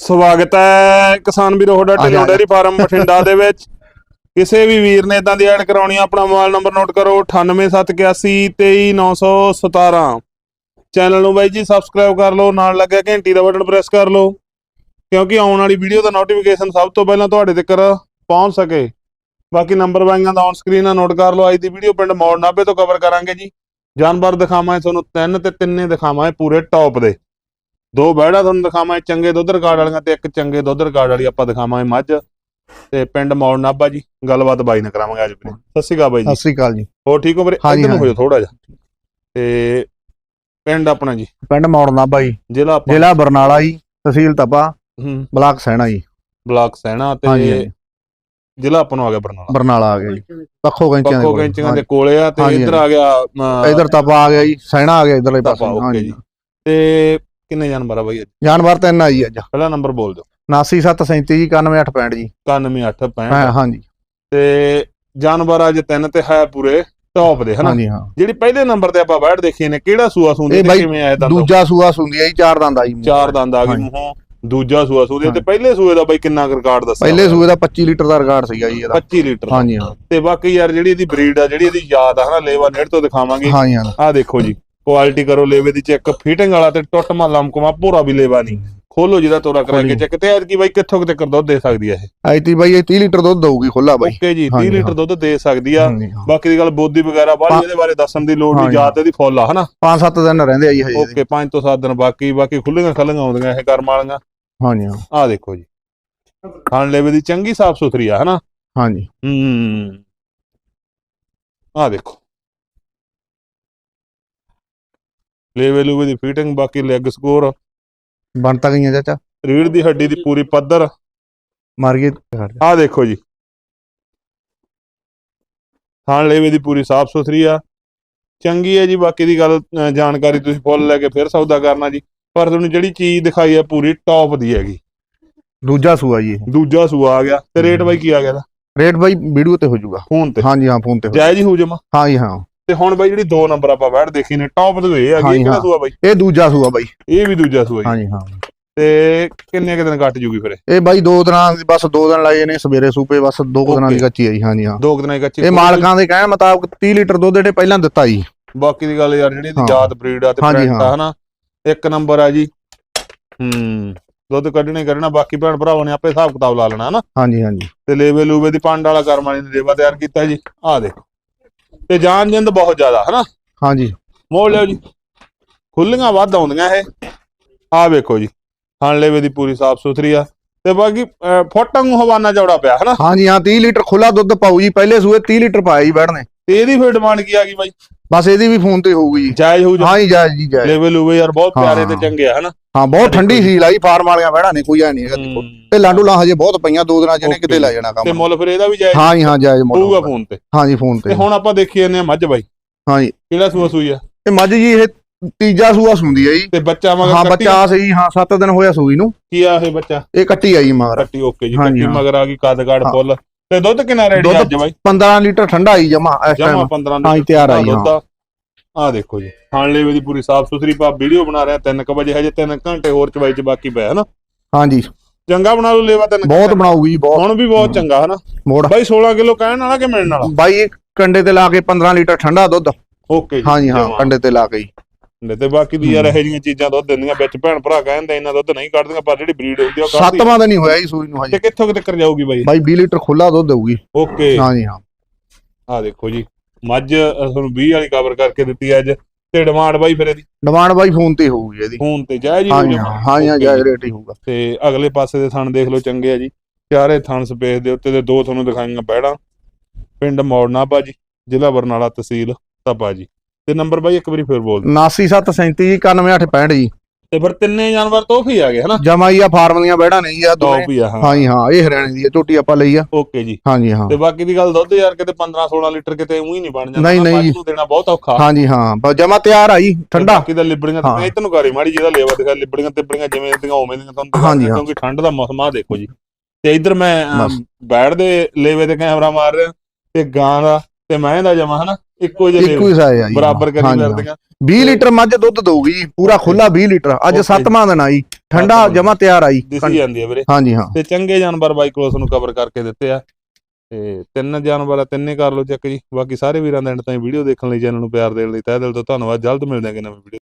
ਸਵਾਗਤ ਹੈ ਕਿਸਾਨ ਵੀਰੋ ਤੁਹਾਡਾ ਢਿੱਲੋਂ। ਡੇਅਰੀ ਫਾਰਮ ਬਠਿੰਡਾ ਦੇ ਵਿੱਚ। ਕਿਸੇ ਵੀ ਵੀਰ ਨੇ ਇਦਾਂ ਦੀ ਐਡ ਕਰਾਉਣੀ ਆ ਆਪਣਾ ਮੋਬਾਈਲ ਨੰਬਰ ਨੋਟ ਕਰੋ 9871823917 ਚੈਨਲ ਨੂੰ ਬਾਈ ਜੀ ਸਬਸਕ੍ਰਾਈਬ ਕਰ ਲਓ ਨਾਲ ਲੱਗਿਆ ਘੰਟੀ ਦਾ ਬਟਨ ਪ੍ਰੈਸ ਕਰ ਲਓ ਕਿਉਂਕਿ ਆਉਣ ਵਾਲੀ ਵੀਡੀਓ ਦਾ ਨੋਟੀਫਿਕੇਸ਼ਨ ਸਭ ਤੋਂ ਪਹਿਲਾਂ ਤੁਹਾਡੇ ਤੱਕ ਪਹੁੰਚ ਸਕੇ। ਬਾਕੀ ਨੰਬਰ ਬਾਈਆਂ ਦਾ ਔਨ ਸਕਰੀਨ ਆ ਨੋਟ ਕਰ ਲਓ ਅੱਜ ਦੀ ਵੀਡੀਓ ਪਿੰਡ ਮੌੜ ਨਾਭੇ ਤੋਂ ਕਵਰ ਕਰਾਂਗੇ ਜੀ। ਜਾਨਵਰ ਦਿਖਾਵਾਂਗੇ ਤੁਹਾਨੂੰ ਤਿੰਨ ਤੇ ਤਿੰਨੇ ਦਿਖਾਵਾਂਗੇ ਪੂਰੇ ਟੌਪ ਦੇ। ਦੋ ਬੈੜਾ ਤੁਹਾਨੂੰ ਦਿਖਾਵਾਂਗੇ ਚੰਗੇ ਦੁੱਧ ਰਿਕਾਰਡ ਵਾਲੀਆਂ ਤੇ ਇੱਕ ਚੰਗੇ ਦੁੱਧ ਰਿਕਾਰਡ ਵਾਲੀ ਆਪਾਂ ਦਿਖਾਵਾਂਗੇ ਮੱਝ ਤੇ ਪਿੰਡ ਮੌੜ ਨਾਭਾ ਜੀ ਗੱਲਬਾਤ ਬਾਈ ਨਾਲ ਕਰਾਵਾਂਗੇ ਅੱਜ ਵੀਰੇ। ਸਤਿ ਸ਼੍ਰੀ ਅਕਾਲ ਬਾਈ ਜੀ। ਸਤਿ ਸ੍ਰੀ ਅਕਾਲ ਜੀ। ਹੋਰ ਠੀਕ ਹੋ ਵੀਰੇ? ਇੱਧਰ ਨੂੰ ਹੋ। ਜਾਓ ਥੋੜਾ ਜਿਹਾ। ਤੇ ਪਿੰਡ ਆਪਣਾ ਜੀ? ਪਿੰਡ ਮੌੜਨਾ ਬਾਈ ਜ਼ਿਲ੍ਹਾ ਆਪਾਂ ਜ਼ਿਲ੍ਹਾ ਬਰਨਾਲਾ ਜੀ ਤਹਿਸੀਲ ਤਪਾ ਹੂੰ। ਬਲਾਕ ਸੈਣਾ ਜੀ। ਬਲਾਕ ਸੈਣਾ ਤੇ ਜ਼ਿਲ੍ਹਾ ਆਪਾਂ ਨੂੰ ਆ ਗਿਆ ਬਰਨਾਲਾ। ਬਰਨਾਲਾ ਆ ਗਿਆ ਜੀ। ਪੱਖੋ ਕੈਂਚੀਆਂ ਦੇ ਕੋਲ। ਕੈਂਚੀਆਂ ਦੇ ਕੋਲੇ ਆ ਤੇ ਇੱਧਰ ਆ ਗਿਆ। ਇੱਧਰ ਤਪਾ ਆ ਗਿਆ ਜੀ ਸੈਣਾ ਆ ਗਿਆ ਇਧਰਲੇ ਪਾਸੇ। ਜੀ। ਤੇ ਕਿੰਨੇ ਜਾਨਵਰ ਆ ਬਾਈ ਅੱਜ? ਜਾਨਵਰ ਤਿੰਨ ਆਈ ਅੱਜ। ਪਹਿਲਾ ਨੰਬਰ ਬੋਲ ਦਿਓ। 99737 ਜੀ 91865 ਜੀ 91865 ਹਾਂ ਹਾਂਜੀ। ਤੇ ਜਾਨਵਰ ਅੱਜ ਤਿੰਨ ਤੇ ਹੈ ਪੂਰੇ ਟੌਪ ਦੇ ਹਨਾ? ਜਿਹੜੀ ਪਹਿਲੇ ਨੰਬਰ ਤੇ ਆਪਾਂ ਬੈਠ ਦੇਖੀ ਨੇ ਕਿਹੜਾ ਸੂਆ ਸੁੰਦੀ ਤੇ ਕਿਵੇਂ ਆਇਆ ਦੰਦ? ਦੂਜਾ ਸੂਆ ਸੁੰਦੀ ਆ ਜੀ ਚਾਰ ਦੰਦ ਆਈ ਚਾਰ ਦੰਦ ਆ ਹਾਂਜੀ। ਮੂੰਹੋਂ ਦੂਜਾ ਸੂਆ ਸੁੰਦੀ ਤੇ। ਪਹਿਲੇ ਸੂਏ ਦਾ ਬਾਈ ਕਿੰਨਾ ਰਿਕਾਰਡ ਦੱਸਿਆ ਪਹਿਲੇ ਸੂਏ ਦਾ 25 ਲੀਟਰ ਦਾ ਰਿਕਾਰਡ ਸੀਗਾ ਜੀ ਇਹਦਾ। 25 ਲੀਟਰ ਹਾਂਜੀ ਹਾਂ। ਤੇ ਬਾਕੀ ਯਾਰ ਜਿਹੜੀ ਇਹਦੀ ਬਰੀਡ ਆ ਜਿਹੜੀ ਇਹਦੀ ਯਾਦ ਆ ਹਨਾ ਲੇਵਾ ਨੇੜ ਤੋਂ ਦਿਖਾਵਾਂਗੇ। ਹਾਂ। ਆਹ ਦੇਖੋ ਜੀ। ਕੁਆਲਿਟੀ ਕਰੋ ਲੇਵੇ ਦੀ ਚੈੱਕ ਫਿਟਿੰਗ ਵਾਲਾ ਤੇ ਟੁੱਟ ਮਾ ਲਮਕਮਾ ਪੂਰਾ ਵੀ ਲੇਵਾ ਨਹੀਂ। ਖੋਲੋ ਜਿਹਦਾ ਤੋਰਾ ਕਰਾ ਕੇ। ਚੈੱਕ ਤੇ ਐਤਕੀ ਬਾਈ ਕਿੱਥੋਂ ਕਿਤੇ ਦੁੱਧ ਦੇ ਸਕਦੀ ਆ ਇਹ? ਐਤੀ ਬਾਈ ਇਹ 30 ਲੀਟਰ ਦੁੱਧ ਦਊਗੀ ਖੁੱਲਾ ਬਾਈ। ਓਕੇ ਜੀ 30 ਹਾਂਜੀ, ਲੀਟਰ। ਦੁੱਧ ਦੇ ਸਕਦੀ ਆ। ਬਾਕੀ ਦੀ ਗੱਲ ਬੋਦੀ ਵਗੈਰਾ ਬਾਹਲੀ ਪਾ- ਇਹਦੇ ਬਾਰੇ ਦੱਸਣ ਦੀ ਲੋੜ ਨਹੀਂ ਯਾਦ ਇਹਦੀ ਫੁੱਲ ਆ ਹਨਾ? ਪੰਜ ਸੱਤ ਦਿਨ ਰਹਿੰਦੇ ਆ ਜੀ ਹਜੇ। ਓਕੇ 5 ਤੋਂ 7 ਦਿਨ ਬਾਕੀ ਬਾਕੀ ਖੁੱਲੀਆਂ ਖੱਲੀਆਂ ਆਉਂਦੀਆਂ ਇਹ ਕਰਮ ਵਾਲੀਆਂ। ਹਾਂਜੀ ਹਾਂ। ਦੇਖੋ ਜੀ। ਖਾਣ ਲੇਵੇ ਦੀ ਚੰਗੀ ਸਾਫ਼ ਸੁਥਰੀ ਆ ਹਨਾ? ਹਾਂਜੀ। ਹੂੰ। ਆਹ ਦੇਖੋ। ਲੇਵੇ ਲੂਵੇ ਦੀ ਫਿਟਿੰਗ ਬਾਕੀ ਲੈਗ ਸਕੋਰ ਬਣ ਤਾਂ ਗਈਆਂ ਚਾਚਾ। ਰੀੜ ਦੀ ਹੱਡੀ ਦੀ ਪੂਰੀ ਪੱਧਰ ਮਾਰ ਗਏ ਆਹ ਦੇਖੋ ਜੀ। ਖਾਣ ਲੇਵੇ ਦੀ ਪੂਰੀ ਸਾਫ਼ ਸੁਥਰੀ ਆ। ਚੰਗੀ ਹੈ ਜੀ ਬਾਕੀ ਦੀ ਗੱਲ ਜਾਣਕਾਰੀ ਤੁਸੀਂ ਫੁੱਲ ਲੈ ਕੇ ਫਿਰ ਸੌਦਾ ਕਰਨਾ ਜੀ। ਪਰ ਤੁਹਾਨੂੰ ਜਿਹੜੀ ਚੀਜ਼ ਦਿਖਾਈ ਆ ਪੂਰੀ ਟੌਪ ਦੀ ਹੈਗੀ। ਦੂਜਾ ਸੂਆ ਜੀ ਇਹ। ਦੂਜਾ ਸੂਆ ਆ ਗਿਆ। ਤੇ ਰੇਟ ਬਾਈ ਕੀ ਆ ਗਿਆ ਦਾ ਰੇਟ ਬਾਈ ਵੀਡੀਓ ਤੇ ਹੋ ਜਾਊਗਾ। ਫੋਨ ਤੇ। ਹਾਂਜੀ ਹਾਂ ਫੋਨ ਤੇ ਹੋ ਜਾਇਜ਼ ਹੀ ਹੋ ਜਮਾ ਹਾਂਜੀ ਹਾਂ। ਤੇ ਹੁਣ ਬਾਈ ਜਿਹੜੀ ਦੋ ਨੰਬਰ ਆਪਾਂ ਬੈਠ ਦੇਖੀ ਨੇ ਟੌਪ ਦੇ ਇਹ ਹਾਂਜੀ, ਇਹ ਕਿਹੜਾ। ਸੂਆ ਬਾਈ? ਇਹ ਦੂਜਾ ਸੂਆ ਬਾਈ। ਇਹ ਵੀ ਦੂਜਾ ਸੂਆ ਹਾਂਜੀ ਹਾਂ। ਤੇ ਕਿੰਨੇ ਕੁ ਦਿਨ ਕੱਟ ਜੂਗੀ ਫਿਰ ਇਹ? ਬਾਈ ਦੋ ਦਿਨਾਂ ਦੀ ਬਸ ਦੋ ਦਿਨ ਲਾਏ ਨੇ ਸਵੇਰੇ ਸੂਪੇ ਬਸ ਦੋ ਦਿਨਾਂ ਦੀ. ਕੱਚੀ ਆ ਜੀ ਹਾਂਜੀ ਹਾਂ। ਦੋ ਦਿਨਾਂ ਦੀ ਕੱਚੀ। ਇਹ ਮਾਲਕਾਂ ਦੇ ਕਹਿਣ ਮੁਤਾਬਕ 30 ਲੀਟਰ ਦੁੱਧ ਜਿਹੜੇ ਪਹਿਲਾਂ ਦਿੱਤਾ ਜੀ। ਬਾਕੀ ਦੀ ਗੱਲ ਯਾਰ ਜਿਹੜੀ ਇਹਦੀ। ਜਾਤ ਬਰੀਡ ਆ ਤੇ ਪ੍ਰਿੰਟ ਆ। ਹਨਾ? ਇੱਕ ਨੰਬਰ ਆ ਜੀ। ਹੂੰ ਦੁੱਧ ਕੱਢਣੇ ਕਰਨਾ ਬਾਕੀ ਭੈਣ ਭਰਾਵਾਂ ਨੇ ਆਪੇ ਹਿਸਾਬ ਕਿਤਾਬ ਲਾ ਲੈਣਾ ਹਨਾ? ਹਾਂਜੀ ਹਾਂਜੀ। ਤੇ ਲੇਵੇ ਲੂਵੇ ਦੀ ਪੰਡ ਵਾਲਾ ਕਰਮ ਵਾਲੀ ਨੇ ਲੇਵਾ ਤਿਆਰ ਕੀਤਾ ਜੀ। ਆਹ ਦੇਖੋ। ਤੇ ਜਾਨ ਜਿੰਦ ਬਹੁਤ ਜ਼ਿਆਦਾ ਹਨਾ? ਹਾਂਜੀ। ਮੋੜ ਲਿਓ ਜੀ। ਖੁੱਲੀਆਂ ਵੱਧ ਆਉਂਦੀਆਂ ਇਹ। ਆਹ ਵੇਖੋ ਜੀ ਹਾਂ ਲੇਵੇ ਦੀ ਪੂਰੀ ਸਾਫ਼ ਸੁਥਰੀ ਆ। ਤੇ ਬਾਕੀ ਫੁੱਟਾਂ ਨੂੰ ਹਵਾਨਾ ਚੌੜਾ ਪਿਆ ਹਨਾ? ਹਾਂਜੀ ਹਾਂ 30 ਲੀਟਰ ਖੁੱਲਾ ਦੁੱਧ ਪਾਉ ਜੀ ਪਹਿਲੇ ਸੂਏ 30 ਲੀਟਰ ਪਾਇਆ ਜੀ ਬੈਠਨੇ ਤੇ ਇਹਦੀ ਫਿਰ ਡਿਮਾਂਡ ਕੀ ਆ ਗਈ ਬਾਈ? ਬਸ ਇਹਦੀ ਵੀ ਫੋਨ ਤੇ ਹੋਊਗੀ ਜੀ। ਜਾਇਜ਼ ਹੋਊ ਹਾਂ ਜੀ ਜਾਇਜ਼ ਜੀ ਜਾਇਜ਼। ਲੇਵੇ ਲੂਵੇ ਯਾਰ ਬਹੁਤ ਪਿਆਰੇ ਤੇ। ਚੰਗੇ ਆ ਹਨਾ? ਹਾਂ ਬਹੁਤ ਠੰਡੀ ਸੀ ਲਾਈ ਫਾਰਮ ਵਾਲੀਆਂ ਬੈਣਾ ਨਹੀਂ ਕੋਈ ਐ ਨਹੀਂ ਹੈਗਾ ਦੇਖੋ। ਤੇ ਲਾਂਡੂ ਲਾਂ ਹਜੇ ਬਹੁਤ ਪਈਆਂ ਦੋ ਦਿਨਾਂ ਚ ਇਹਨੇ. ਕਿਤੇ ਲੈ ਜਾਣਾ ਤੇ ਕੰਮ ਮੁੱਲ ਫਿਰ ਇਹਦਾ ਵੀ ਜਾਇਜ਼ ਹਾਂ ਜੀ ਹਾਂ ਜਾਇਜ਼ ਮੁੱਲ ਹੋਊਗਾ। ਫੋਨ ਤੇ। ਹਾਂ ਜੀ ਫੋਨ ਤੇ ਤੇ। ਹੁਣ ਆਪਾਂ ਦੇਖੀ ਜਾਂਦੇ ਆ ਮੱਝ ਬਾਈ। ਹਾਂ ਜੀ। ਕਿਹੜਾ ਸੂਆ ਸੂਈ ਆ? ਇਹ ਮੱਝ ਜੀ ਇਹ ਤੀਜਾ ਸੂਆ ਸੁੰਦੀ ਹੈ ਜੀ। ਤੇ ਬੱਚਾ ਮਗਰ ਹਾਂ ਬੱਚਾ ਸਹੀ ਹਾਂ 7 ਦਿਨ ਹੋਇਆ ਸੂਈ ਨੂੰ। ਕੀ ਆ ਇਹ ਬੱਚਾ? ਇਹ ਕੱਟੀ ਆਈ ਮਗਰ। ਕੱਟੀ ਓਕੇ ਜੀ ਕੱਟੀ ਹਾਂ। ਮਗਰ ਆ ਗਈ ਕਦਗੜ ਹਾਂ। ਫੁੱਲ। ਤੇ ਦੁੱਧ ਕਿੰਨਾ ਰੈਡੀ ਅੱਜ ਬਾਈ? 15 ਲੀਟਰ ਠੰਡਾ ਆਈ ਜਮਾ ਇਸ ਜਮਾ ਟਾਈਮ 15 ਹਾਂ ਤਿਆਰ ਆਈ, ਦੁੱਧ ਆ ਆਹ ਦੇਖੋ ਜੀ ਖਾਣ ਲੇਵੇ ਦੀ ਪੂਰੀ ਸਾਫ਼ ਸੁਥਰੀ ਪਾ ਵੀਡੀਓ ਬਣਾ ਰਿਹਾ 3 ਵਜੇ ਹਜੇ 3 ਘੰਟੇ ਹੋਰ ਚਵਾਈ ਚ ਬਾਕੀ ਪਿਆ ਹਨਾ? ਹਾਂਜੀ। ਚੰਗਾ ਬਣਾ ਲਓ ਲੇਵਾ ਤਿੰਨ ਬਹੁਤ ਬਣਾਊਗੀ ਜੀ ਬਹੁਤ। ਹੁਣ ਵੀ ਬਹੁਤ ਚੰਗਾ ਹਨਾ? ਮੋੜ। ਬਾਈ 16 ਕਿਲੋ ਕਹਿਣ ਵਾਲਾ ਕਿ ਮਿਲਣ ਵਾਲਾ? ਬਾਈ ਕੰਡੇ ਤੇ ਲਾ ਕੇ 15 ਲੀਟਰ ਠੰਡਾ ਦੁੱਧ। ਓਕੇ ਜੀ ਹਾਂਜੀ ਹਾਂ। ਕੰਡੇ ਤੇ ਲਾ ਕੇ ਜੀ। ਨੇ ਤੇ ਬਾਕੀ ਦੀ ਯਾਰ ਇਹੋ ਜਿਹੀਆਂ ਚੀਜ਼ਾਂ ਦੁੱਧ ਦਿੰਦੀਆਂ ਵਿੱਚ ਭੈਣ ਭਰਾ ਕਹਿੰਦੇ ਇਹਨਾਂ ਦੁੱਧ ਨਹੀਂ ਕੱਢਦੀਆਂ ਪਰ ਜਿਹੜੀ ਬਰੀਡ ਹੁੰਦੀ ਆ ਉਹ ਕੱਢਦੀ। ਸੱਤਵਾਂ ਦਿਨ ਹੀ ਹੋਇਆ ਜੀ ਸੂਈ ਨੂੰ ਹਜੇ। ਤੇ ਕਿੱਥੋਂ ਕਿਤੇ ਕਰ ਜਾਊਗੀ ਬਾਈ? ਬਾਈ 20 ਲੀਟਰ ਖੁੱਲਾ ਦੁੱਧ ਦੇਊਗੀ। ਓਕੇ। ਹਾਂਜੀ ਹਾਂ। ਆ ਦੇਖੋ ਜੀ ਮੱਝ ਤੁਹਾਨੂੰ 20 ਵਾਲੀ ਕਵਰ ਕਰਕੇ ਦਿੱਤੀ ਅੱਜ ਤੇ ਡਿਮਾਂਡ ਬਾਈ ਫਿਰ ਇਹਦੀ? ਡਿਮਾਂਡ ਬਾਈ ਫੋਨ ਤੇ ਹੋਊਗੀ ਇਹਦੀ। ਫੋਨ ਤੇ ਜਾਇਜ਼ ਹੀ ਹੋ ਹਾਂਜੀ ਜਾਊ। ਹਾਂ ਹਾਂ ਜਾਇਜ਼। ਰੇਟ ਹੀ ਹੋਊਗਾ। ਤੇ ਅਗਲੇ ਪਾਸੇ ਦੇ ਥਣ ਦੇਖ ਲਓ ਚੰਗੇ ਆ ਜੀ। ਚਾਰੇ ਥਣ ਸਪੇਸ ਦੇ ਉੱਤੇ ਤੇ ਦੋ ਤੁਹਾਨੂੰ ਦਿਖਾਈਆਂ ਬੈੜਾਂ। ਪਿੰਡ ਮੌੜਨਾ ਜੀ ਜ਼ਿਲ੍ਹਾ ਬਰਨਾਲਾ ਤਹਿਸੀਲ ਤਪਾ ਜੀ। ਤੇ ਨੰਬਰ ਬਾਈ ਇੱਕ ਵਾਰੀ ਫਿਰ ਬੋਲ ਦਿਓ। 99737 ਜੀ 91865 ਜੀ। ਤੇ ਫਿਰ ਤਿੰਨੇ ਜਾਨਵਰ ਤੋਹਫੀ ਆ ਗਏ ਹਨਾ? ਜਮਾ ਹੀ ਆ ਫਾਰਮ ਦੀਆਂ ਬੈੜਾਂ ਨਹੀਂ ਆ ਦੋਵੇਂ। ਹੀ ਆ ਹਾਂ। ਹਾਂਜੀ ਹਾਂ ਇਹ ਹਰਿਆਣੇ ਦੀ ਝੋਟੀ ਆਪਾਂ ਲਈ ਆ। ਓਕੇ ਜੀ। ਹਾਂਜੀ ਹਾਂ। ਤੇ ਬਾਕੀ ਦੀ ਗੱਲ ਦੁੱਧ ਯਾਰ ਕਿਤੇ 15 16 ਲੀਟਰ ਕਿਤੇ ਉਹੀ ਨਹੀਂ ਬਣ ਜਾਂਦਾ ਨਹੀਂ, ਨਹੀਂ। ਜੀ। ਨੂੰ ਦੇਣਾ ਬਹੁਤ ਔਖਾ। ਹਾਂਜੀ ਹਾਂ ਬਸ ਜਮਾ ਤਿਆਰ ਆਈ ਤੇ ਠੰਡਾ। ਬਾਕੀ ਦਾ ਲਿਬੜੀਆਂ ਹਾਂ। ਤੇ ਇਤਨ ਨੂੰ ਕਰੀ ਮਾੜੀ ਜਿਹਦਾ ਲੇਵਾ ਦਿਖਾ ਲਿਬੜੀਆਂ ਤਿਬੜੀਆਂ ਜਿਵੇਂ ਦੀਆਂ ਉਵੇਂ ਦੀਆਂ ਤੁਹਾਨੂੰ ਦਿਖਾ ਹਾਂ। ਕਿਉਂਕਿ ਠੰਡ ਦਾ ਮੌਸਮ ਆ ਦੇਖੋ ਜੀ। ਤੇ ਇਧਰ ਮੈਂ। ਬੈੜ ਦੇ ਲੇਵੇ ਤੇ ਕੈਮਰਾ ਮਾਰ ਰਿਹਾ ਤੇ ਗਾਂ ਦਾ ਤੇ ਮੈਂ ਦਾ ਜਮਾ ਹਨਾ ਇੱਕੋ ਜਿਹੇ ਇੱਕੋ ਹੀ ਸਾਇਜ਼ ਆ ਜੀ ਬਰਾਬਰ ਕਰੀ ਹਾਂਜੀ, ਫਿਰਦੀਆਂ 20 ਲੀਟਰ ਮੱਝ ਦੁੱਧ ਦਊਗੀ ਜੀ ਪੂਰਾ ਖੁੱਲਾ 20 ਲੀਟਰ ਅੱਜ. ਸੱਤਵਾਂ ਦਿਨ ਆਈ ਠੰਡਾ ਜਮਾ ਤਿਆਰ ਆਈ ਦਿਸੀ ਜਾਂਦੀ ਹੈ ਵੀਰੇ। ਹਾਂਜੀ ਹਾਂ। ਤੇ ਚੰਗੇ ਜਾਨਵਰ ਬਾਈ ਕੋਲ ਨੂੰ ਕਵਰ ਕਰਕੇ ਦਿੱਤੇ ਆ। ਤੇ ਤਿੰਨ ਜਾਨਵਰ ਆ ਤਿੰਨੇ ਕਰ ਲਓ ਚੈੱਕ ਜੀ। ਬਾਕੀ ਸਾਰੇ ਵੀਰਾਂ ਦਾ ਐਂਡ ਤਾਈਂ ਵੀਡੀਓ ਦੇਖਣ ਲਈ ਚੈਨਲ ਨੂੰ ਪਿਆਰ ਦੇਣ ਲਈ ਤਹਿ ਦਿਲ ਤੋਂ ਧੰਨਵਾਦ। ਜਲਦ ਮਿਲਦੇ ਹਾਂ ਕਿ ਨਵੀਂ ਵੀਡੀਓ